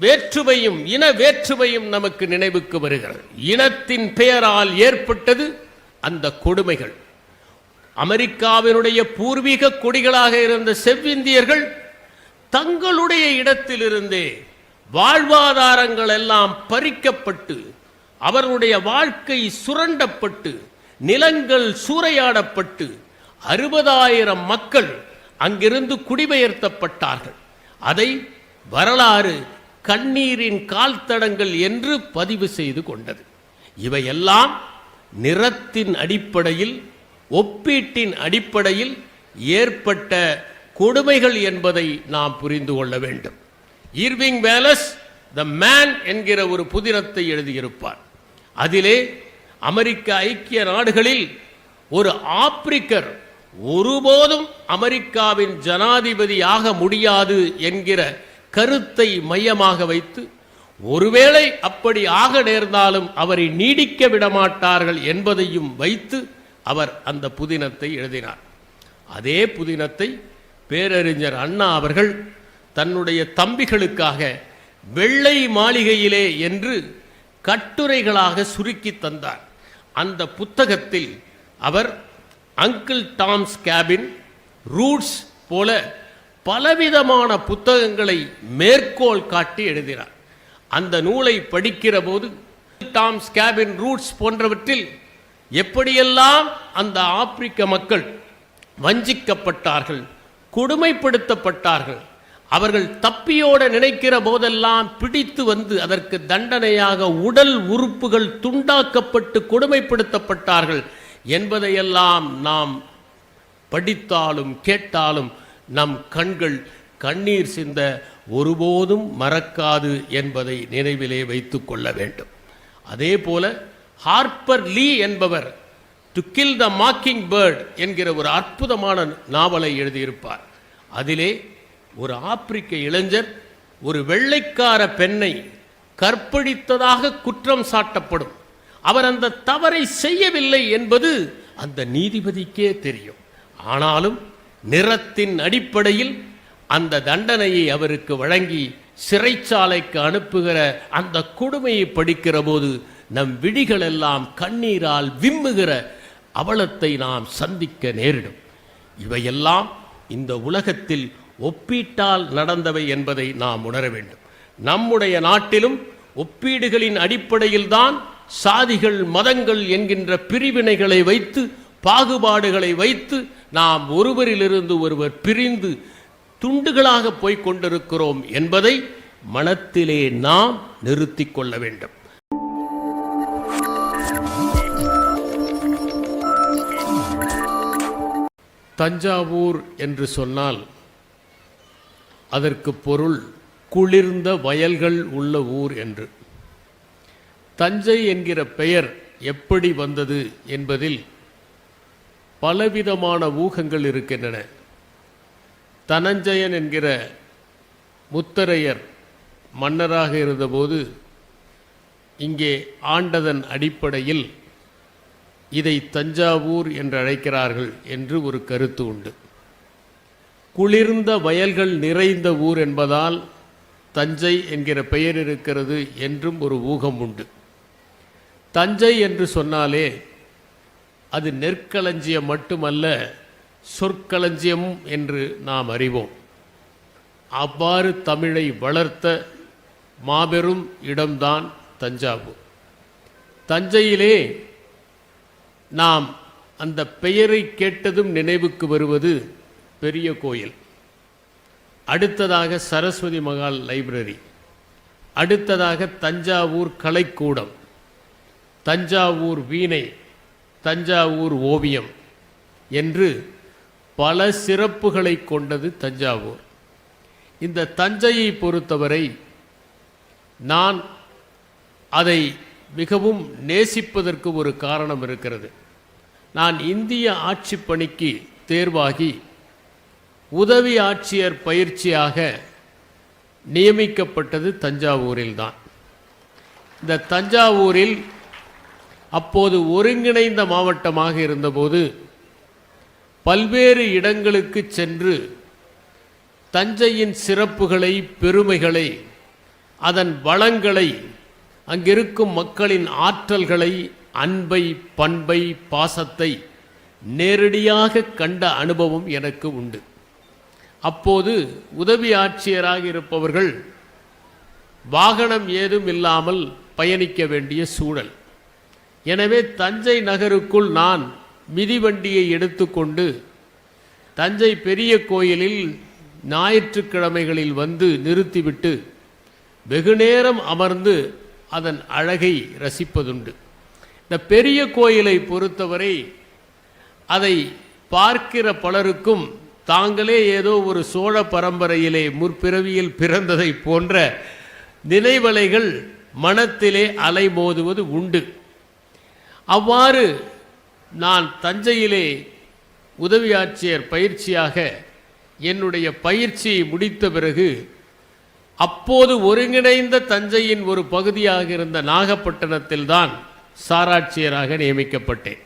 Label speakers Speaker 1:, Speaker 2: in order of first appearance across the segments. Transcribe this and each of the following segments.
Speaker 1: வேற்றுமையும் இன வேற்றுமையும் நமக்கு நினைவுக்கு வருகிறது. இனத்தின் பெயரால் ஏற்பட்டது அந்த கொடுமைகள். அமெரிக்காவினுடைய பூர்வீக கொடிகளாக இருந்த செவ்விந்தியர்கள் தங்களுடைய இடத்திலிருந்தே வாழ்வாதாரங்கள் எல்லாம் பறிக்கப்பட்டு அவர்களுடைய வாழ்க்கை சுரண்டப்பட்டு நிலங்கள் சூறையாடப்பட்டு அறுபதாயிரம் மக்கள் அங்கிருந்து குடிபெயர்த்தப்பட்டார்கள். அதை வரலாறு கண்ணீரின் கால் தடங்கள் என்று பதிவு செய்து கொண்டது. இவையெல்லாம் நிறத்தின் அடிப்படையில் ஒப்பீட்டின் அடிப்படையில் ஏற்பட்ட கொடுமைகள் என்பதை நாம் புரிந்து கொள்ள வேண்டும். ஈர்விங் வேலஸ் த மேன் என்கிற ஒரு புதினத்தை எழுதியிருப்பார். அதிலே அமெரிக்க ஐக்கிய நாடுகளில் ஒரு ஆப்பிரிக்கர் ஒருபோதும் அமெரிக்காவின் ஜனாதிபதியாக முடியாது என்கிற கருத்தை மையமாக வைத்து ஒருவேளை அப்படி ஆக நேர்ந்தாலும் அவரை நீடிக்க விடமாட்டார்கள் என்பதையும் வைத்து அவர் அந்த புதினத்தை எழுதினார். அதே புதினத்தை பேரறிஞர் அண்ணா அவர்கள் தன்னுடைய தம்பிகளுக்காக வெள்ளை மாளிகையிலே என்று கட்டுரைகளாக சுருக்கி தந்தார். அந்த புத்தகத்தில் அவர் அங்கிள் டாம்ஸ் கேபின் ரூட்ஸ் போல பலவிதமான புத்தகங்களை மேற்கோள் காட்டி எழுதினார். அந்த நூலை படிக்கிற போது டாம்ஸ் கேபின் ரூட்ஸ் போன்றவற்றில் எப்படியெல்லாம் அந்த ஆப்பிரிக்க மக்கள் வஞ்சிக்கப்பட்டார்கள் கொடுமைப்படுத்தப்பட்டார்கள் அவர்கள் தப்பியோட நினைக்கிற போதெல்லாம் பிடித்து வந்து அதற்கு தண்டனையாக உடல் உறுப்புகள் துண்டாக்கப்பட்டு கொடுமைப்படுத்தப்பட்டார்கள் என்பதையெல்லாம் நாம் படித்தாலும் கேட்டாலும் நம் கண்கள் கண்ணீர் சிந்த ஒருபோதும் மறக்காது என்பதை நினைவிலே வைத்து கொள்ள வேண்டும். அதே போல ஹார்ப்பர் லீ என்பவர் to kill the mocking bird என்கிற ஒரு அற்புதமான நாவலை எழுதியிருப்பார். அதிலே ஒரு ஆப்பிரிக்க இளைஞர் ஒரு வெள்ளைக்கார பெண்ணை கற்பழித்ததாக குற்றம் சாட்டப்படும். அவர் அந்த தவறை செய்யவில்லை என்பது அந்த நீதிபதிக்கே தெரியும். ஆனாலும் நிறத்தின் அடிப்படையில் அந்த தண்டனையை அவருக்கு வழங்கி சிறைச்சாலைக்கு அனுப்புகிற அந்த கொடுமையை படிக்கிற போது நம் விழிகள் எல்லாம் கண்ணீரால் விம்முகிற அவலத்தை நாம் சந்திக்க நேரிடும். இவையெல்லாம் இந்த உலகத்தில் ஒப்பீட்டால் நடந்தவை என்பதை நாம் உணர வேண்டும். நம்முடைய நாட்டிலும் ஒப்பீடுகளின் அடிப்படையில்தான் சாதிகள் மதங்கள் என்கின்ற பிரிவினைகளை வைத்து பாகுபாடுகளை வைத்து நாம் ஒருவரிலிருந்து ஒருவர் பிரிந்து துண்டுகளாக போய்க் கொண்டிருக்கிறோம் என்பதை மனத்திலே நாம் நிறுத்தி கொள்ள வேண்டும். தஞ்சாவூர் என்று சொன்னால் அதற்கு பொருள் குளிர்ந்த வயல்கள் உள்ள ஊர் என்று. தஞ்சை என்கிற பெயர் எப்படி வந்தது என்பதில் பலவிதமான ஊகங்கள் இருக்கின்றன. தனஞ்சயன் என்கிற முத்தரையர் மன்னராக இருந்தபோது இங்கே ஆண்டதன் அடிப்படையில் இதை தஞ்சாவூர் என்று அழைக்கிறார்கள் என்று ஒரு கருத்து உண்டு. குளிர்ந்த வயல்கள் நிறைந்த ஊர் என்பதால் தஞ்சை என்கிற பெயர் இருக்கிறது என்றும் ஒரு ஊகம் உண்டு. தஞ்சை என்று சொன்னாலே அது நெற்களஞ்சியம் மட்டுமல்ல சொற்களஞ்சியம் என்று நாம் அறிவோம். அவ்வாறு தமிழை வளர்த்த மாபெரும் இடம்தான் தஞ்சாவூர். தஞ்சையிலே நாம் அந்த பெயரை கேட்டதும் நினைவுக்கு வருவது பெரிய கோயில். அடுத்ததாக சரஸ்வதி மகால் லைப்ரரி. அடுத்ததாக தஞ்சாவூர் கலைக்கூடம். தஞ்சாவூர் வீணை தஞ்சாவூர் ஓவியம் என்று பல சிறப்புகளை கொண்டது தஞ்சாவூர். இந்த தஞ்சையை பொறுத்தவரை நான் அதை மிகவும் நேசிப்பதற்கு ஒரு காரணம் இருக்கிறது. நான் இந்திய ஆட்சி பணிக்கு தேர்வாகி உதவி ஆட்சியர் பயிற்சியாக நியமிக்கப்பட்டது தஞ்சாவூரில்தான் இந்த தஞ்சாவூரில் அப்போது ஒருங்கிணைந்த மாவட்டமாக இருந்தபோது பல்வேறு இடங்களுக்கு சென்று தஞ்சையின் சிறப்புகளை பெருமைகளை அதன் வளங்களை அங்கிருக்கும் மக்களின் ஆற்றல்களை அன்பை பண்பை பாசத்தை நேரடியாக கண்ட அனுபவம் எனக்கு உண்டு. அப்போது உதவி ஆட்சியராக இருப்பவர்கள் வாகனம் ஏதும் இல்லாமல் பயணிக்க வேண்டிய சூழல். எனவே தஞ்சை நகருக்குள் நான் மிதிவண்டியை எடுத்துக்கொண்டு தஞ்சை பெரிய கோயிலில் ஞாயிற்றுக்கிழமைகளில் வந்து நிறுத்திவிட்டு வெகுநேரம் அமர்ந்து அதன் அழகை ரசிப்பதுண்டு. இந்த பெரிய கோயிலை பொறுத்தவரை அதை பார்க்கிற பலருக்கும் தாங்களே ஏதோ ஒரு சோழ பரம்பரையிலே முற்பிறவியில் பிறந்ததை போன்ற நினைவலைகள் மனத்திலே அலைமோதுவது உண்டு. அவ்வாறு நான் தஞ்சையிலே உதவி ஆட்சியர் பயிற்சியாக என்னுடைய பயிற்சியை முடித்த பிறகு அப்போது ஒருங்கிணைந்த தஞ்சையின் ஒரு பகுதியாக இருந்த நாகப்பட்டினத்தில்தான் சாராட்சியராக நியமிக்கப்பட்டேன்.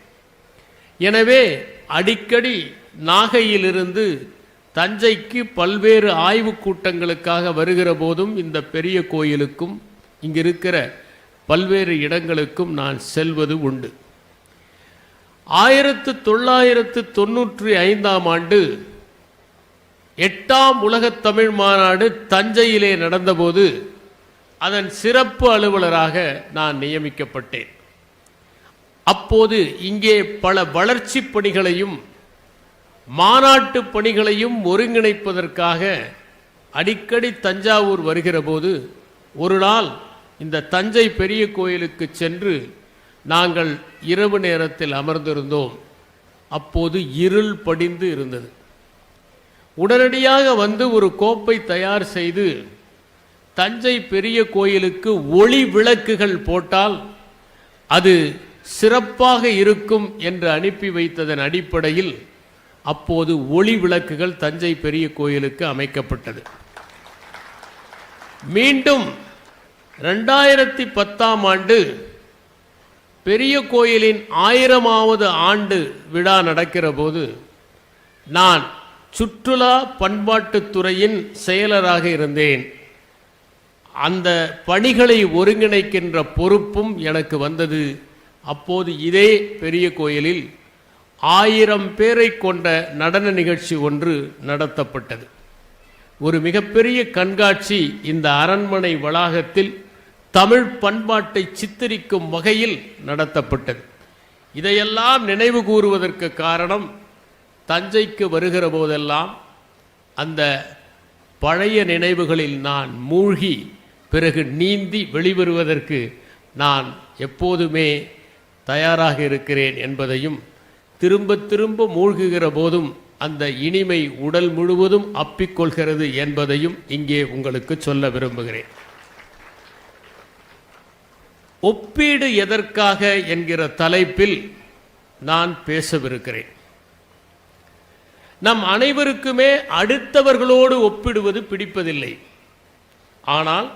Speaker 1: எனவே அடிக்கடி நாகையிலிருந்து தஞ்சைக்கு பல்வேறு ஆய்வுக் கூட்டங்களுக்காக வருகிற போதும் இந்த பெரிய கோயிலுக்கும் இங்கிருக்கிற பல்வேறு இடங்களுக்கும் நான் செல்வது உண்டு. ஆயிரத்து தொள்ளாயிரத்து தொண்ணூற்றி ஐந்தாம் ஆண்டு எட்டாம் உலகத் தமிழ் மாநாடு தஞ்சையிலே நடந்தபோது அதன் சிறப்பு அலுவலராக நான் நியமிக்கப்பட்டேன். அப்போது இங்கே பல வளர்ச்சி பணிகளையும் மாநாட்டு பணிகளையும் ஒருங்கிணைப்பதற்காக அடிக்கடி தஞ்சாவூர் வருகிற போது ஒரு நாள் இந்த தஞ்சை பெரிய கோயிலுக்கு சென்று நாங்கள் இரவு நேரத்தில் அமர்ந்திருந்தோம். அப்போது இருள் படிந்து இருந்தது. உடனடியாக வந்து ஒரு கோப்பை தயார் செய்து தஞ்சை பெரிய கோயிலுக்கு ஒளி விளக்குகள் போட்டால் அது சிறப்பாக இருக்கும் என்று அனுப்பி வைத்ததன் அடிப்படையில் அப்போது ஒளி விளக்குகள் தஞ்சை பெரிய கோயிலுக்கு அமைக்கப்பட்டது. மீண்டும் ரெண்டாயிரத்தி பத்தாம் ஆண்டு பெரிய கோயிலின் ஆயிரமாவது ஆண்டு விழா நடக்கிற போது நான் சுற்றுலா பண்பாட்டுத்துறையின் செயலராக இருந்தேன். அந்த பணிகளை ஒருங்கிணைக்கின்ற பொறுப்பும் எனக்கு வந்தது. அப்போது இதே பெரிய கோயிலில் ஆயிரம் பேரை கொண்ட நடன நிகழ்ச்சி ஒன்று நடத்தப்பட்டது. ஒரு மிகப்பெரிய கண்காட்சி இந்த அரண்மனை வளாகத்தில் தமிழ் பண்பாட்டை சித்தரிக்கும் வகையில் நடத்தப்பட்டது. இதையெல்லாம் நினைவு கூறுவதற்கு காரணம் தஞ்சைக்கு வருகிற போதெல்லாம் அந்த பழைய நினைவுகளில் நான் மூழ்கி பிறகு நீந்தி வெளிவருவதற்கு நான் எப்போதுமே தயாராக இருக்கிறேன் என்பதையும் திரும்ப திரும்ப மூழ்குகிற போதும் அந்த இனிமை உடல் முழுவதும் அப்பிக்கொள்கிறது என்பதையும் இங்கே உங்களுக்கு சொல்ல விரும்புகிறேன். ஒப்பீடு எதற்காக என்கிற தலைப்பில் நான் பேசவிருக்கிறேன். நம் அனைவருக்குமே அடுத்தவர்களோடு ஒப்பிடுவது பிடிப்பதில்லை. ஆனால்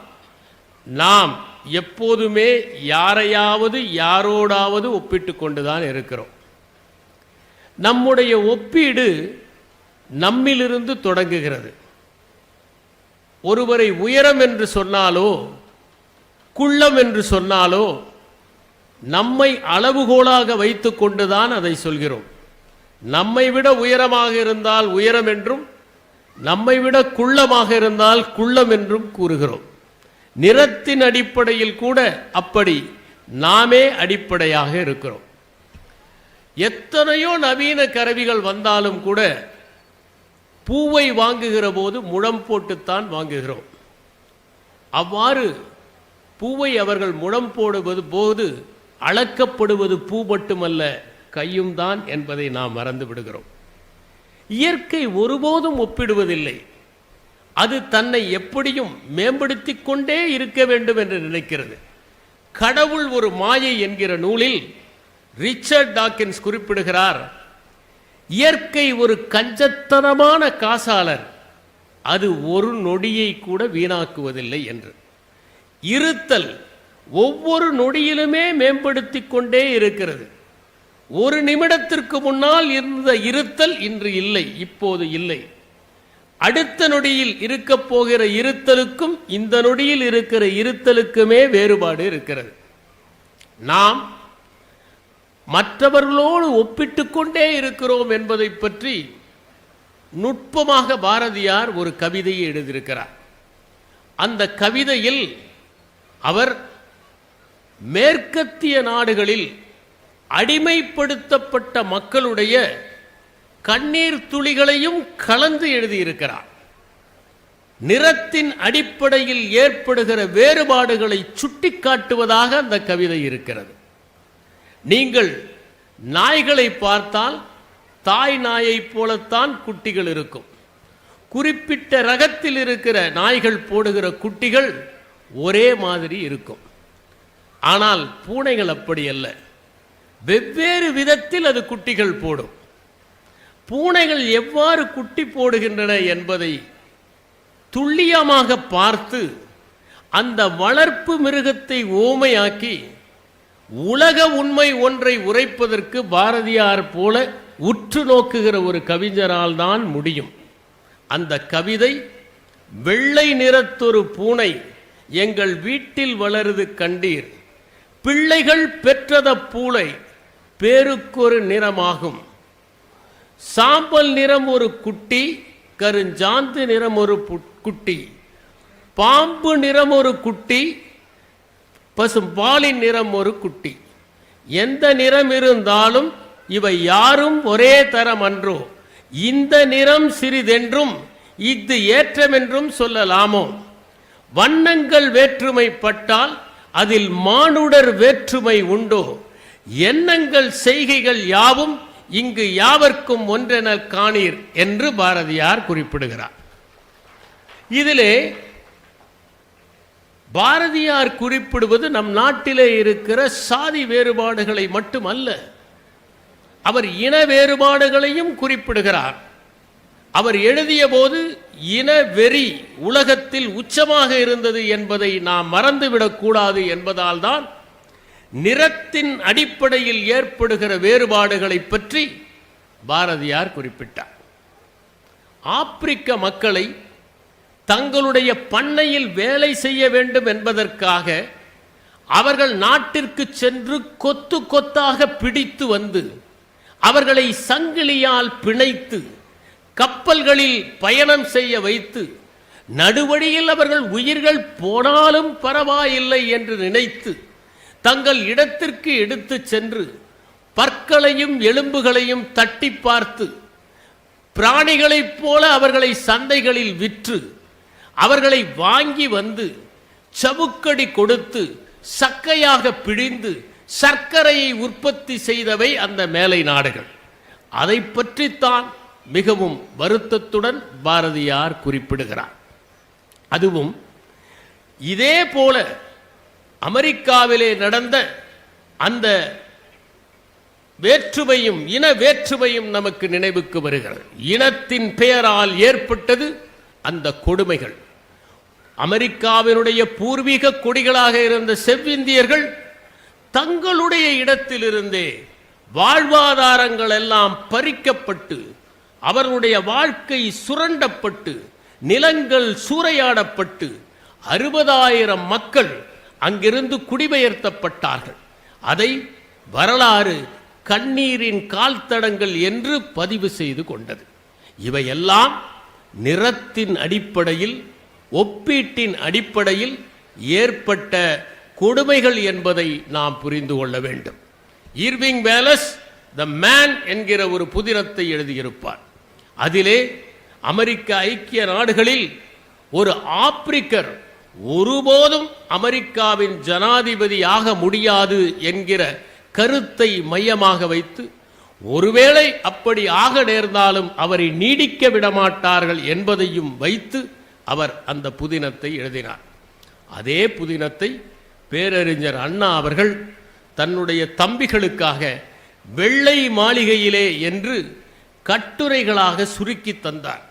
Speaker 1: நாம் எப்போதுமே யாரையாவது யாரோடாவது ஒப்பிட்டு கொண்டுதான் இருக்கிறோம். நம்முடைய ஒப்பீடு நம்மிலிருந்து தொடங்குகிறது. ஒருவரை உயரம் என்று சொன்னாலோ குள்ளம் என்று சொன்னாலோ நம்மை அளவுகோலாக வைத்து கொண்டுதான் அதை சொல்கிறோம். நம்மை விட உயரமாக இருந்தால் உயரம் என்றும் நம்மை விட குள்ளமாக இருந்தால் குள்ளம் என்றும் கூறுகிறோம். நிறத்தின் அடிப்படையில் கூட அப்படி நாமே அடிப்படையாக இருக்கிறோம். எத்தனையோ நவீன கருவிகள் வந்தாலும் கூட பூவை வாங்குகிற போது முழம் போட்டுத்தான் வாங்குகிறோம். அவ்வாறு பூவை அவர்கள் முழம் போடுவது போது அளக்கப்படுவது பூ மட்டுமல்ல கையும் தான் என்பதை நாம் மறந்து விடுகிறோம். இயற்கை ஒருபோதும் ஒப்பிடுவதில்லை. அது தன்னை எப்படியும் மேம்படுத்திக் கொண்டே இருக்க வேண்டும் என்று நினைக்கிறது. கடவுள் ஒரு மாயை என்கிற நூலில் ரிச்சர்ட் டாக்கின்ஸ் குறிப்பிடுகிறார் இயற்கை ஒரு கஞ்சத்தனமான காசாளர். அது ஒரு நொடியை கூட வீணாக்குவதில்லை என்று. இருத்தல் ஒவ்வொரு நொடியிலுமே மேம்படுத்தி கொண்டே இருக்கிறது. ஒரு நிமிடத்திற்கு முன்னால் இருந்த இருத்தல் இன்று இல்லை இப்போது இல்லை. அடுத்த நொடியில் இருக்கப் போகிற இருத்தலுக்கும் இந்த நொடியில் இருக்கிற இருத்தலுக்குமே வேறுபாடு இருக்கிறது. நாம் மற்றவர்களோடு ஒப்பிட்டுக் கொண்டே இருக்கிறோம் என்பதை பற்றி நுட்பமாக பாரதியார் ஒரு கவிதையை எழுதியிருக்கிறார். அந்த கவிதையில் அவர் மேற்கத்திய நாடுகளில் அடிமைப்படுத்தப்பட்ட மக்களுடைய கண்ணீர் துளிகளையும் கலந்து எழுதியிருக்கிறார். நிறத்தின் அடிப்படையில் ஏற்படுகிற வேறுபாடுகளை சுட்டிக்காட்டுவதாக அந்த கவிதை இருக்கிறது. நீங்கள் நாய்களை பார்த்தால் தாய் நாயைப் போலத்தான் குட்டிகள் இருக்கும். குறிப்பிட்ட ரகத்தில் இருக்கிற நாய்கள் போடுகிற குட்டிகள் ஒரே மாதிரி இருக்கும். ஆனால் பூனைகள் அப்படி அல்ல. வெவ்வேறு விதத்தில் அது குட்டிகள் போடும். பூனைகள் எவ்வாறு குட்டி போடுகின்றன என்பதை துல்லியமாக பார்த்து அந்த வளர்ப்பு மிருகத்தை ஓமையாக்கி உலக உண்மை ஒன்றை உரைப்பதற்கு பாரதியார் போல உற்று நோக்குகிற ஒரு கவிஞரால் தான் முடியும். அந்த கவிதை வெள்ளை நிறத்தொரு பூனை எங்கள் வீட்டில் வளருது கண்டீர். பிள்ளைகள் பெற்றத பூளை பேருக்கொரு நிறமாகும். சாம்பல் நிறம் ஒரு குட்டி கருஞ்சாந்து நிறம் ஒரு குட்டி. பாம்பு நிறம் ஒரு குட்டி பசும் பாலின் நிறம் ஒரு குட்டி. எந்த நிறம் இருந்தாலும் இவை யாரும் ஒரே தரம் அன்றோ. இந்த நிறம் சிறிதென்றும் இஃது ஏற்றமென்றும் சொல்லலாமோ? வண்ணங்கள் வேற்றுமைப்பட்டால் அதில் மானுடர் வேற்றுமை உண்டோ. எண்ணங்கள் செய்கைகள் யாவும் இங்கு யாவர்க்கும் ஒன்றென காணீர் என்று பாரதியார் குறிப்பிடுகிறார். இதிலே பாரதியார் குறிப்பிடுவது நம் நாட்டிலே இருக்கிற சாதி வேறுபாடுகளை மட்டுமல்ல அவர் இன வேறுபாடுகளையும் குறிப்பிடுகிறார். அவர் எழுதிய போது இன வெறி உலகத்தில் உச்சமாக இருந்தது என்பதை நாம் மறந்துவிடக்கூடாது என்பதால் தான் நிறத்தின் அடிப்படையில் ஏற்படுகிற வேறுபாடுகளை பற்றி பாரதியார் குறிப்பிட்டார். ஆப்பிரிக்க மக்களை தங்களுடைய பண்ணையில் வேலை செய்ய வேண்டும் என்பதற்காக அவர்கள் நாட்டிற்கு சென்று கொத்து கொத்தாக பிடித்து வந்து அவர்களை சங்கிலியால் பிணைத்து கப்பல்களில் பயணம் செய்ய வைத்து நடுவழியில் அவர்கள் உயிர்கள் போனாலும் பரவாயில்லை என்று நினைத்து தங்கள் இடத்திற்கு எடுத்து சென்று பற்களையும் எலும்புகளையும் தட்டி பார்த்து பிராணிகளைப் போல அவர்களை சந்தைகளில் விற்று அவர்களை வாங்கி வந்து சவுக்கடி கொடுத்து சக்கையாக பிழிந்து சர்க்கரையை உற்பத்தி செய்தவை அந்த மேலை நாடுகள். அதை பற்றித்தான் மிகவும் வருத்தத்துடன் பாரதியார் குறிப்பிடுகிறார். அதுவும் இதே போல அமெரிக்காவிலே நடந்த அந்த வேற்றுமையும் இன வேற்றுமையும் நமக்கு நினைவுக்கு வருகிறது. இனத்தின் பெயரால் ஏற்பட்டது அந்த கொடுமைகள். அமெரிக்காவினுடைய பூர்வீக கொடிகளாக இருந்த செவ்விந்தியர்கள் தங்களுடைய இடத்திலிருந்தே வாழ்வாதாரங்கள் எல்லாம் பறிக்கப்பட்டு அவர்களுடைய வாழ்க்கை சுரண்டப்பட்டு நிலங்கள் சூறையாடப்பட்டு அறுபதாயிரம் மக்கள் அங்கிருந்து குடிபெயர்த்தப்பட்டார்கள். அதை வரலாறு கண்ணீரின் கால் தடங்கள் என்று பதிவு செய்து கொண்டது. இவையெல்லாம் நிறத்தின் அடிப்படையில் ஒப்பீட்டின் அடிப்படையில் ஏற்பட்ட கொடுமைகள் என்பதை நாம் புரிந்து கொள்ள வேண்டும். ஈர்விங் வேலஸ் த மேன் என்கிற ஒரு புதினத்தை எழுதியிருப்பார். அதிலே அமெரிக்க ஐக்கிய நாடுகளில் ஒரு ஆப்பிரிக்கர் ஒருபோதும் அமெரிக்காவின் ஜனாதிபதியாக முடியாது என்கிற கருத்தை மையமாக வைத்து ஒருவேளை அப்படி ஆக நேர்ந்தாலும் அவரை நீடிக்க விடமாட்டார்கள் என்பதையும் வைத்து அவர் அந்த புதினத்தை எழுதினார். அதே புதினத்தை பேரறிஞர் அண்ணா அவர்கள் தன்னுடைய தம்பிகளுக்காக வெள்ளை மாளிகையிலே என்று கட்டுரைகளாக சுருக்கி தந்தார்.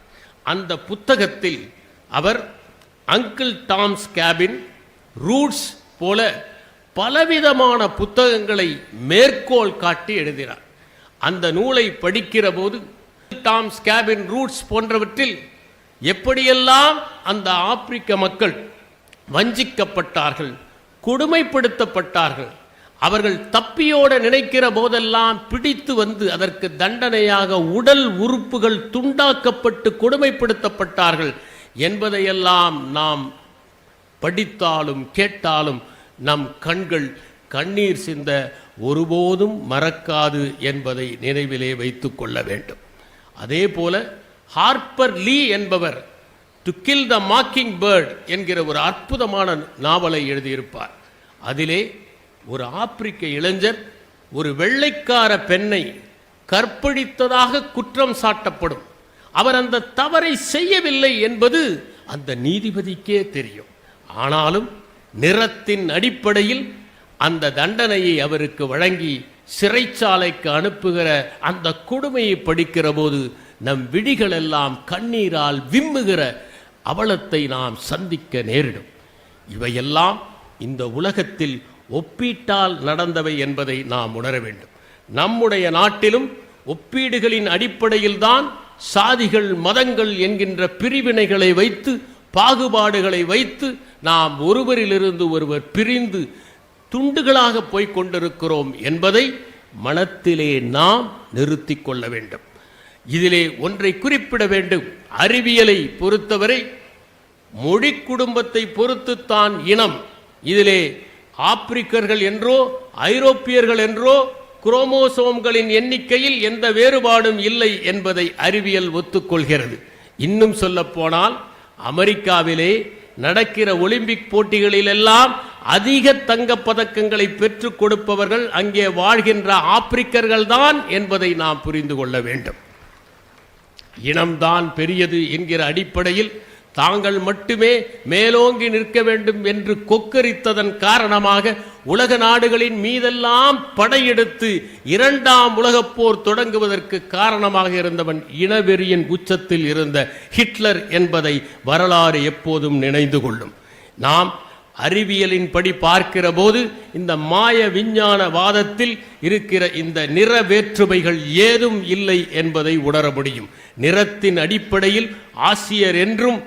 Speaker 1: அந்த புத்தகத்தில் அவர் அங்கிள் டாம்ஸ் கேபின் ரூட்ஸ் போல பலவிதமான புத்தகங்களை மேற்கோள் காட்டி எழுதினார். அந்த நூலை படிக்கிற போது டாம்ஸ் கேபின் ரூட்ஸ் போன்றவற்றில் எப்படியெல்லாம் அந்த ஆப்பிரிக்க மக்கள் வஞ்சிக்கப்பட்டார்கள் கொடுமைப்படுத்தப்பட்டார்கள் அவர்கள் தப்பியோட நினைக்கிற போதெல்லாம் பிடித்து வந்து அதற்கு தண்டனையாக உடல் உறுப்புகள் துண்டாக்கப்பட்டு கொடுமைப்படுத்தப்பட்டார்கள் என்பதையெல்லாம் நாம் படித்தாலும் கேட்டாலும் நம் கண்கள் கண்ணீர் சிந்த ஒருபோதும் மறக்காது என்பதை நினைவிலே வைத்து கொள்ள வேண்டும். அதே போல ஹார்ப்பர் லீ என்பவர் to kill the mocking bird என்கிற ஒரு அற்புதமான நாவலை எழுதியிருப்பார். அதிலே ஒரு ஆப்பிரிக்க இளைஞர் ஒரு வெள்ளைக்கார பெண்ணை கற்பழித்ததாக குற்றம் சாட்டப்படும். அவர் அந்த தவறை செய்யவில்லை என்பது அந்த நீதிபதிக்கே தெரியும். ஆனாலும் நிறத்தின் அடிப்படையில் அந்த தண்டனையை அவருக்கு வழங்கி சிறைச்சாலைக்கு அனுப்புகிற அந்த கொடுமையை படிக்கிற போது நம் விழிகள் எல்லாம் கண்ணீரால் விம்முகிற அவலத்தை நாம் சந்திக்க நேரிடும். இவையெல்லாம் இந்த உலகத்தில் ஒப்பீட்டால் நடந்தவை என்பதை நாம் உணர வேண்டும். நம்முடைய நாட்டிலும் ஒப்பீடுகளின் அடிப்படையில்தான் சாதிகள் மதங்கள் என்கின்ற பிரிவினைகளை வைத்து பாகுபாடுகளை வைத்து நாம் ஒருவரிலிருந்து ஒருவர் பிரிந்து துண்டுகளாக போய்க் கொண்டிருக்கிறோம் என்பதை மனத்திலே நாம் நிறுத்தி கொள்ள வேண்டும். இதிலே ஒன்றை குறிப்பிட வேண்டும். அறிவியலை பொறுத்தவரை மொழி குடும்பத்தை பொறுத்துத்தான் இனம் இதிலே ஆப்பிரிக்கர்கள் என்றோ ஐரோப்பியர்கள் என்றோ குரோமோசோம்களின் எண்ணிக்கையில் எந்த வேறுபாடும் இல்லை என்பதை அறிவியல் ஒத்துக்கொள்கிறது. இன்னும் சொல்லப்போனால் அமெரிக்காவிலே நடக்கிற ஒலிம்பிக் போட்டிகளிலெல்லாம் அதிக தங்கப் பதக்கங்களை பெற்றுக் கொடுப்பவர்கள் அங்கே வாழ்கின்ற ஆப்பிரிக்கர்கள் தான் என்பதை நாம் புரிந்து கொள்ள வேண்டும். இனம்தான் பெரியது என்கிற அடிப்படையில் தாங்கள் மட்டுமே மேலோங்கி நிற்க வேண்டும் என்று கொக்கரித்ததன் காரணமாக உலக நாடுகளின் மீதெல்லாம் படையெடுத்து இரண்டாம் உலகப் போர் தொடங்குவதற்கு காரணமாக இருந்தவன் இனவெறியின் உச்சத்தில் இருந்த ஹிட்லர் என்பதை வரலாறு எப்போதும் நினைந்து கொள்ளும். நாம் அறிவியலின் படி பார்க்கிற போது இந்த மாய விஞ்ஞான வாதத்தில் இருக்கிற இந்த நிற வேற்றுமைகள் ஏதும் இல்லை என்பதை உணர முடியும். நிறத்தின் அடிப்படையில் ஆசியர் என்றும்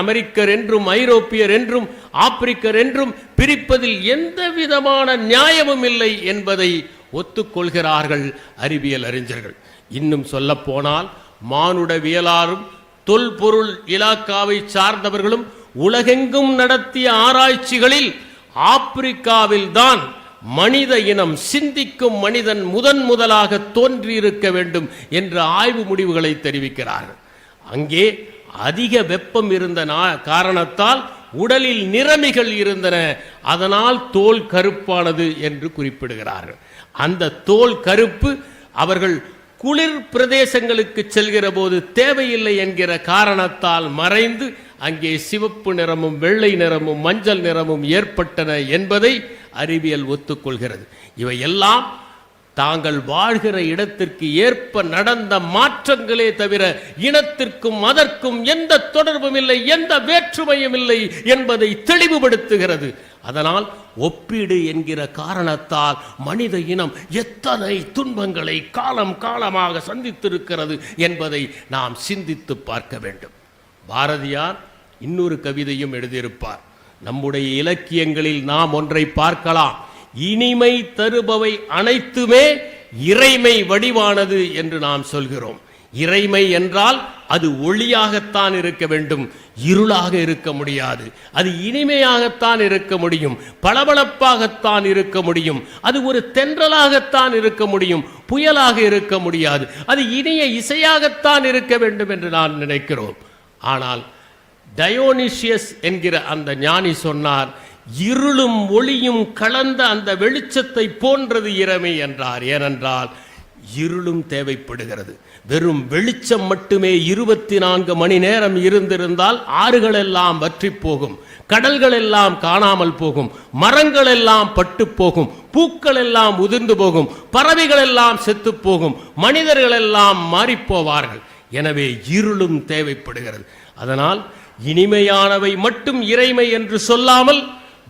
Speaker 1: அமெரிக்கர் என்றும் ஐரோப்பியர் என்றும் ஆப்பிரிக்கர் என்றும் பிரிப்பதில் எந்த விதமான நியாயமும் இல்லை என்பதை ஒத்துக்கொள்கிறார்கள் அறிவியல் அறிஞர்கள். இன்னும் சொல்லப்போனால் மானுடவியலாரும் தொல்பொருள் இலாக்காவை சார்ந்தவர்களும் உலகெங்கும் நடத்திய ஆராய்ச்சிகளில் ஆப்பிரிக்காவில் தான் மனித இனம் சிந்திக்கும் மனிதன் முதன் முதலாக தோன்றியிருக்க வேண்டும் என்ற ஆய்வு முடிவுகளை தெரிவிக்கிறார்கள். அங்கே அதிக வெப்பம் இருந்த நா- காரணத்தால் உடலில் நிறமிகள் இருந்தன. அதனால் தோல் கருப்பானது என்று குறிப்பிடுகிறார்கள். அந்த தோல் கருப்பு அவர்கள் குளிர் பிரதேசங்களுக்கு செல்கிற போது தேவையில்லை என்கிற காரணத்தால் மறைந்து அங்கே சிவப்பு நிறமும் வெள்ளை நிறமும் மஞ்சள் நிறமும் ஏற்பட்டன என்பதை அறிவியல் ஒத்துக்கொள்கிறது. இவையெல்லாம் தாங்கள் வாழ்கிற இடத்திற்கு ஏற்ப நடந்த மாற்றங்களே தவிர இனத்திற்கும் அதற்கும் எந்த தொடர்பும் இல்லை எந்த வேற்றுமையும் இல்லை என்பதை தெளிவுபடுத்துகிறது. அதனால் ஒப்பீடு என்கிற காரணத்தால் மனித இனம் எத்தனை துன்பங்களை காலம் காலமாக சந்தித்திருக்கிறது என்பதை நாம் சிந்தித்து பார்க்க வேண்டும். பாரதியார் இன்னொரு கவிதையும் எழுதியிருப்பார். நம்முடைய இலக்கியங்களில் நாம் ஒன்றை பார்க்கலாம் இனிமை தருபவை அனைத்துமே இறைமை வடிவானது என்று நாம் சொல்கிறோம். இறைமை என்றால் அது ஒளியாகத்தான் இருக்க வேண்டும் இருளாக இருக்க முடியாது. அது இனிமையாகத்தான் இருக்க முடியும் பளபளப்பாகத்தான் இருக்க முடியும் அது ஒரு தென்றலாகத்தான் இருக்க முடியும் புயலாக இருக்க முடியாது. அது இனிய இசையாகத்தான் இருக்க வேண்டும் என்று நான் நினைக்கிறோம். ஆனால் டயோனிஷியஸ் என்கிற அந்த ஞானி சொன்னார் இருளும் ஒளியும் கலந்த அந்த வெளிச்சத்தை போன்றது இறைமை என்றார். ஏனென்றால் இருளும் தேவைப்படுகிறது. வெறும் வெளிச்சம் மட்டுமே இருபத்தி நான்கு மணி நேரம் இருந்திருந்தால் ஆறுகள் எல்லாம் வற்றி போகும் கடல்கள் எல்லாம் காணாமல் போகும். மரங்கள் எல்லாம் பட்டு போகும் பூக்கள் எல்லாம் உதிர்ந்து போகும். பறவைகள் எல்லாம் செத்து போகும் மனிதர்கள் எல்லாம் மாறிப்போவார்கள். எனவே இருளும் தேவைப்படுகிறது. அதனால் இனிமையானவை மட்டும் இறைமை என்று சொல்லாமல்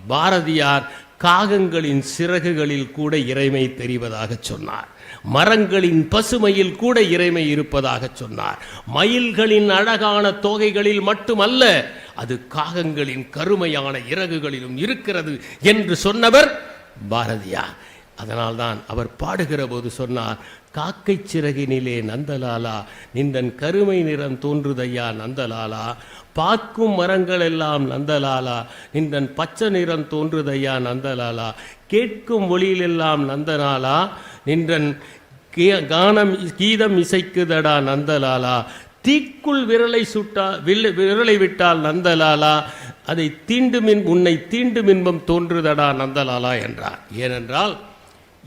Speaker 1: பாரதியார் காகங்களின் சிறகுகளில் கூட இறைமை தெரிவதாக சொன்னார். மரங்களின் பசுமையில் கூட இறைமை இருப்பதாக சொன்னார். மயில்களின் அழகான தோகைகளில் மட்டுமல்ல அது காகங்களின் கருமையான இறகுகளிலும் இருக்கிறது என்று சொன்னவர் பாரதியார். அதனால்தான் அவர் பாடுகிற போது சொன்னார் காக்கை சிறகினிலே நந்தலாலா நிந்தன் கருமை நிறம் தோன்றுதையா நந்தலாலா பார்க்கும் மரங்கள் எல்லாம் நந்தலாலா நிந்தன் பச்சை நிறம் தோன்றுதையா நந்தலாலா கேட்கும் ஒளியிலெல்லாம் நந்தலாலா நின்றன் கானம் கீதம் இசைக்குதடா நந்தலாலா தீக்குள் விரலை சுட்டா வில்ல- விரலை விட்டால் நந்தலாலா அதை தீண்டுமின் உன்னை தீண்டும் இன்பம் தோன்றுதடா நந்தலாலா என்றார். ஏனென்றால்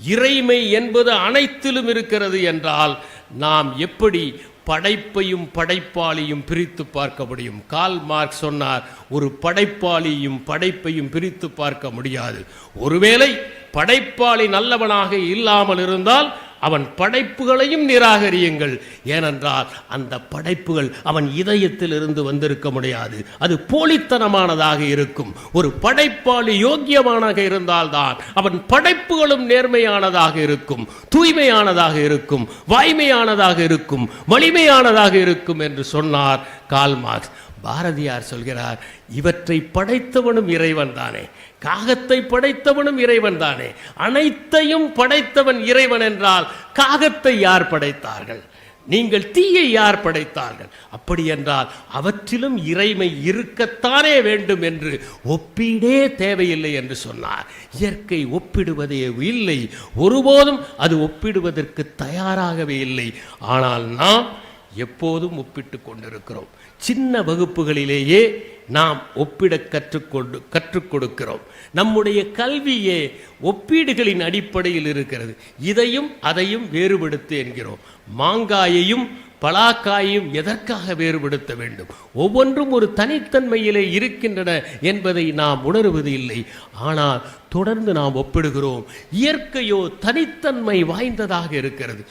Speaker 1: இறைமை என்பது அனைத்திலும் இருக்கிறது என்றால் நாம் எப்படி படைப்பையும் படைப்பாளியும் பிரித்து பார்க்க முடியும்? கால் மார்க் சொன்னார் ஒரு படைப்பாளியும் படைப்பையும் பிரித்து பார்க்க முடியாது. ஒருவேளை படைப்பாளி நல்லவனாக இல்லாமல் இருந்தால் அவன் படைப்புகளையும் நிராகரியுங்கள். ஏனென்றால் அந்த படைப்புகள் அவன் இதயத்தில் இருந்து வந்திருக்க முடியாது. அது போலித்தனமானதாக இருக்கும். ஒரு படைப்பாளி யோக்கியமானதாக இருந்தால்தான் அவன் படைப்புகளும் நேர்மையானதாக இருக்கும். தூய்மையானதாக இருக்கும். வாய்மையானதாக இருக்கும். வலிமையானதாக இருக்கும் என்று சொன்னார் கால்மார்க்ஸ் பாரதியார் சொல்கிறார் இவற்றை படைத்தவனும் இறைவன் தானே. காகத்தை படைத்தவனும் இறைவன் தானே. அனைத்தையும் படைத்தவன் இறைவன் என்றால் காகத்தை யார் படைத்தார்கள்? நீங்கள் தீயை யார் படைத்தார்கள்? அப்படி என்றால் அவற்றிலும் இறைமை இருக்கத்தானே வேண்டும் என்று ஒப்பீடே தேவையில்லை என்று சொன்னார். இயற்கை ஒப்பிடுவதே இல்லை. ஒருபோதும் அது ஒப்பிடுவதற்கு தயாராகவே இல்லை. ஆனால் நாம் எப்போதும் ஒப்பிட்டு கொண்டிருக்கிறோம். சின்ன வகுப்புகளிலேயே நாம் ஒப்பிட கற்றுக்கொண்டு கற்றுக் கொடுக்கிறோம். நம்முடைய கல்வியே ஒப்பீடுகளின் அடிப்படையில் இருக்கிறது. இதையும் அதையும் வேறுபடுத்து என்கிறோம். மாங்காயையும் பலாக்காயையும் எதற்காக வேறுபடுத்த வேண்டும்? ஒவ்வொன்றும் ஒரு தனித்தன்மையிலே இருக்கின்றன என்பதை நாம் உணர்வது இல்லை. ஆனால் தொடர்ந்து நாம் ஒப்பிடுகிறோம். இயற்கையோ தனித்தன்மை வாய்ந்ததாக இருக்கிறது.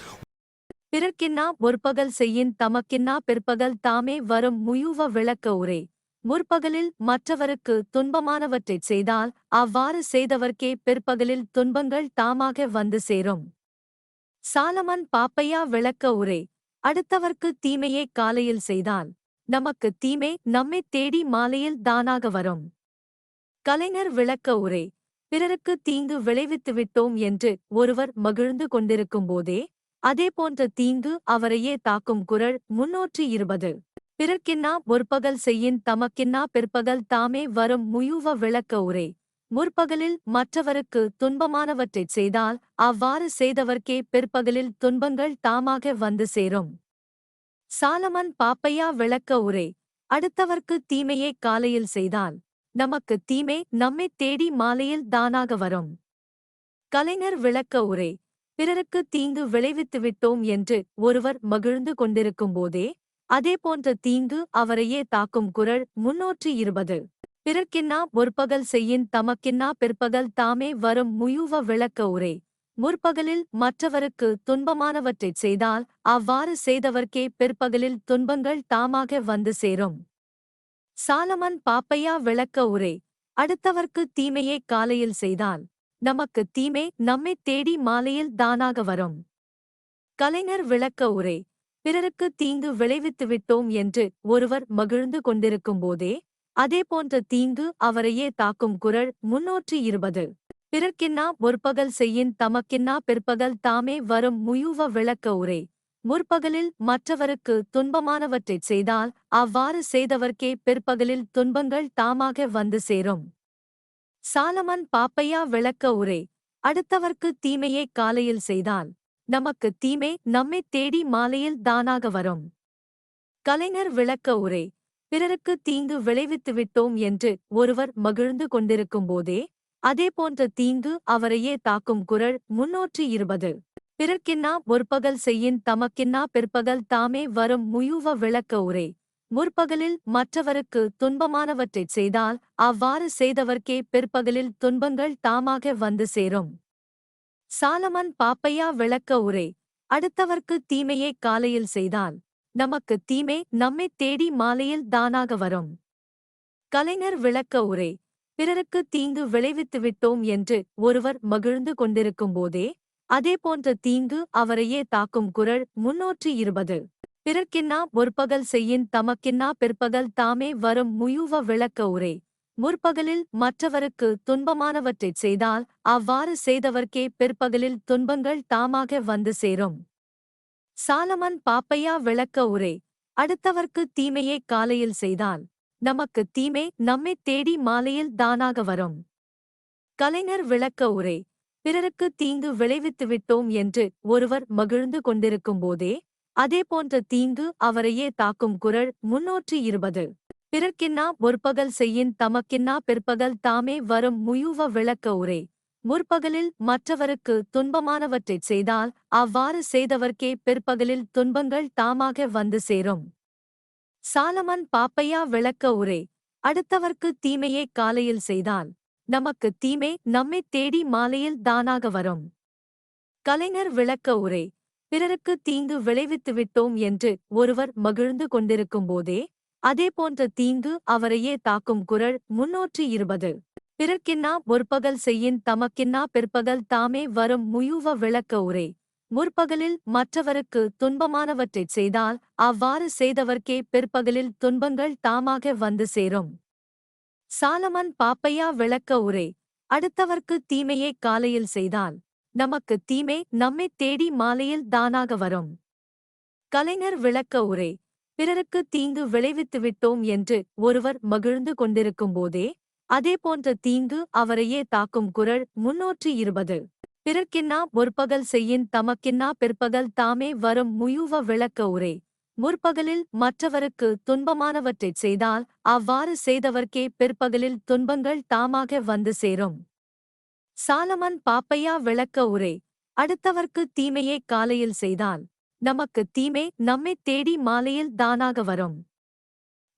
Speaker 2: பிறர்க்கின்னா முற்பகல் செய்யின் தமக்கின்னா பிற்பகல் தாமே வரும் முயுவ விளக்க உரை. முற்பகலில் மற்றவருக்கு துன்பமானவற்றைச் செய்தால் அவ்வாறு செய்தவர்க்கே பிற்பகலில் துன்பங்கள் தாமாக வந்து சேரும். சாலமன் பாப்பையா விளக்க உரை அடுத்தவர்க்கு தீமையே காலையில் செய்தால் நமக்கு தீமை நம்மைத் தேடி மாலையில் தானாக வரும். கலைஞர் விளக்க உரை பிறருக்கு தீங்கு விளைவித்து விட்டோம் என்று ஒருவர் மகிழ்ந்து கொண்டிருக்கும் போதே அதேபோன்ற தீங்கு அவரையே தாக்கும் குரல் முன்னூற்றி இருபது. பிறர்க்கின்னா முற்பகல் செய்யின் தமக்கின்னா பிற்பகல் தாமே வரும் முயுவ விளக்க உரை. முற்பகலில் மற்றவருக்கு துன்பமானவற்றைச் செய்தால் அவ்வாறு செய்தவர்க்கே பிற்பகலில் துன்பங்கள் தாமாக வந்து சேரும். சாலமன் பாப்பையா விளக்க உரை. அடுத்தவர்க்கு தீமையே காலையில் செய்தால் நமக்கு தீமை நம்மைத் தேடி மாலையில் தானாக வரும். கலைஞர் விளக்க உரை. பிறருக்கு தீங்கு விளைவித்து விட்டோம் என்று ஒருவர் மகிழ்ந்து கொண்டிருக்கும் போதே அதேபோன்ற தீங்கு அவரையே தாக்கும் குரல் முன்னூற்றி இருபது. பிறர்க்கின்னா முற்பகல் செய்யின் தமக்கின்னா பிற்பகல் தாமே வரும் முயுவ விளக்க உரை. முற்பகலில் மற்றவருக்கு துன்பமானவற்றைச் செய்தால் அவ்வாறு செய்தவர்க்கே பிற்பகலில் துன்பங்கள் தாமாக வந்து சேரும். சாலமன் பாப்பையா விளக்க உரை. அடுத்தவர்க்கு தீமையே காலையில் செய்தால் நமக்கு தீமை நம்மைத் தேடி மாலையில் தானாக வரும். கலைஞர் விளக்க உரை. பிறருக்கு தீங்கு விளைவித்து விட்டோம் என்று ஒருவர் மகிழ்ந்து கொண்டிருக்கும் போதே அதேபோன்ற தீங்கு அவரையே தாக்கும் குரல் முன்னூற்றி இருபது. பிறர்க்கின்னா முற்பகல் செய்யின் தமக்கின்னா பிற்பகல் தாமே வரும் முயுவ விளக்க உரை. முற்பகலில் மற்றவருக்கு துன்பமானவற்றைச் செய்தால் அவ்வாறு செய்தவர்க்கே பிற்பகலில் துன்பங்கள் தாமாக வந்து சேரும். சாலமன் பாப்பையா விளக்க உரை. அடுத்தவர்க்கு தீமையை காலையில் செய்தால் நமக்கு தீமை நம்மைத் தேடி மாலையில் தானாக வரும். கலைஞர் விளக்க உரை பிறருக்கு தீங்கு விளைவித்து விட்டோம் என்று ஒருவர் மகிழ்ந்து கொண்டிருக்கும் போதே அதேபோன்ற தீங்கு அவரையே தாக்கும் குரல் முன்னூற்றி இருபது. பிறர்க்கின்னா முற்பகல் செய்யின் தமக்கின்னா பிற்பகல் தாமே வரும் முயுவ விளக்க உரை. முற்பகலில் மற்றவருக்கு துன்பமானவற்றைச் செய்தால் அவ்வாறு செய்தவர்க்கே பிற்பகலில் துன்பங்கள் தாமாக வந்து சேரும். சாலமன் பாப்பையா விளக்க உரை. அடுத்தவர்க்கு தீமையே காலையில் செய்தால் நமக்கு தீமை நம்மைத் தேடி மாலையில் தானாக வரும். கலைஞர் விளக்க உரை. பிறருக்கு தீங்கு விளைவித்து விட்டோம் என்று ஒருவர் மகிழ்ந்து கொண்டிருக்கும்போதே அதேபோன்ற தீங்கு அவரையே தாக்கும் குரல் முன்னூற்றி இருபது. பிறர்க்கின்னா ஒருபகல் செய்யின் தமக்கின்னா பிற்பகல் தாமே வரும் முயுவ விளக்க உரை. முற்பகலில் மற்றவருக்கு துன்பமானவற்றைச் செய்தால் அவ்வாறு செய்தவர்க்கே பிற்பகலில் துன்பங்கள் தாமாக வந்து சேரும். சாலமன் பாப்பையா விளக்க உரை. அடுத்தவர்க்கு தீமையை காலையில் செய்தால் நமக்கு தீமை நம்மைத் தேடி மாலையில் தானாக வரும். கலைஞர் விளக்க உரை. பிறருக்கு தீங்கு விளைவித்து விட்டோம் என்று ஒருவர் மகிழ்ந்து கொண்டிருக்கும்போதே அதேபோன்ற தீங்கு அவரையே தாக்கும் குரல் முன்னூற்றி இருபது. பிறர்க்கின்னா முற்பகல் செய்யின் தமக்கின்னா பிற்பகல் தாமே வரும் முயுவ விளக்க உரை. முற்பகலில் மற்றவருக்கு துன்பமானவற்றைச் செய்தால் அவ்வாறு செய்தவர்க்கே பிற்பகலில் துன்பங்கள் தாமாக வந்து சேரும். சாலமன் பாப்பையா விளக்க உரை. அடுத்தவர்க்கு தீமையை காலையில் செய்தால் நமக்கு தீமை நம்மைத் தேடி மாலையில் தானாக வரும். கலைஞர் விளக்க உரை. பிறருக்கு தீங்கு விளைவித்து விட்டோம் என்று ஒருவர் மகிழ்ந்து கொண்டிருக்கும்போதே அதேபோன்ற தீங்கு அவரையே தாக்கும் குரல் முன்னூற்றி இருபது. பிறர்க்கின்னா முற்பகல் செய்யின் தமக்கின்னா பிற்பகல் தாமே வரும் முயுவ விளக்க உரை. முற்பகலில் மற்றவருக்கு துன்பமானவற்றைச் செய்தால் அவ்வாறு செய்தவர்க்கே பிற்பகலில் துன்பங்கள் தாமாக வந்து சேரும். சாலமன் பாப்பையா விளக்க உரை. அடுத்தவர்க்கு தீமையை காலையில் செய்தால் நமக்கு தீமை நம்மைத் தேடி மாலையில் தானாக வரும். கலைஞர் விளக்க உரை. பிறருக்கு தீங்கு விளைவித்து விட்டோம் என்று ஒருவர் மகிழ்ந்து கொண்டிருக்கும்போதே அதேபோன்ற தீங்கு அவரையே தாக்கும் குரல் முன்னூற்றி இருபது. பிறர்க்கின்னா முற்பகல் செய்யின் தமக்கின்னா பிற்பகல் தாமே வரும் முயுவ விளக்க உரை. முற்பகலில் மற்றவருக்கு துன்பமானவற்றைச் செய்தால் அவ்வாறு செய்தவர்க்கே பிற்பகலில் துன்பங்கள் தாமாக வந்து சேரும். சாலமன் பாப்பையா விளக்க உரை. அடுத்தவர்க்கு தீமையை காலையில் செய்தால் நமக்கு தீமை நம்மைத் தேடி மாலையில் தானாக வரும்.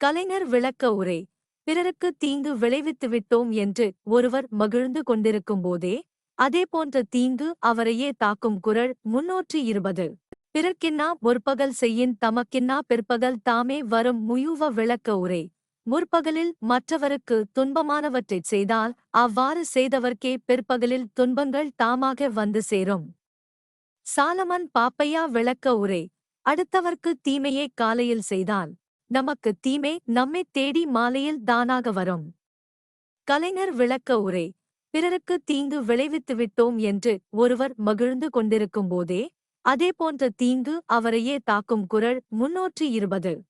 Speaker 2: கலைஞர் விளக்க உரை பிறருக்கு தீங்கு விளைவித்து விட்டோம் என்று ஒருவர் மகிழ்ந்து கொண்டிருக்கும்போதே அதேபோன்ற தீங்கு அவரையே தாக்கும் குரல் முன்னூற்றி இருபது. பிறர்க்கின்னா ஒருபகல் செய்யின் தமக்கின்னா பிற்பகல் தாமே வரும் முயுவ விளக்க உரை. முற்பகலில் மற்றவருக்கு துன்பமானவற்றைச் செய்தால் அவ்வாறு செய்தவர்க்கே பிற்பகலில் துன்பங்கள் தாமாக வந்து சேரும். சாலமன் பாப்பையா விளக்க உரை. அடுத்தவர்க்கு தீமையே காலையில் செய்தால் நமக்கு தீமை நம்மைத் தேடி மாலையில் தானாக வரும். கலைஞர் விளக்க உரை. பிறருக்கு தீங்கு விளைவித்து விட்டோம் என்று ஒருவர் மகிழ்ந்து கொண்டிருக்கும்போதே அதேபோன்ற தீங்கு அவரையே தாக்கும் குரல் முன்னூற்றி இருபது.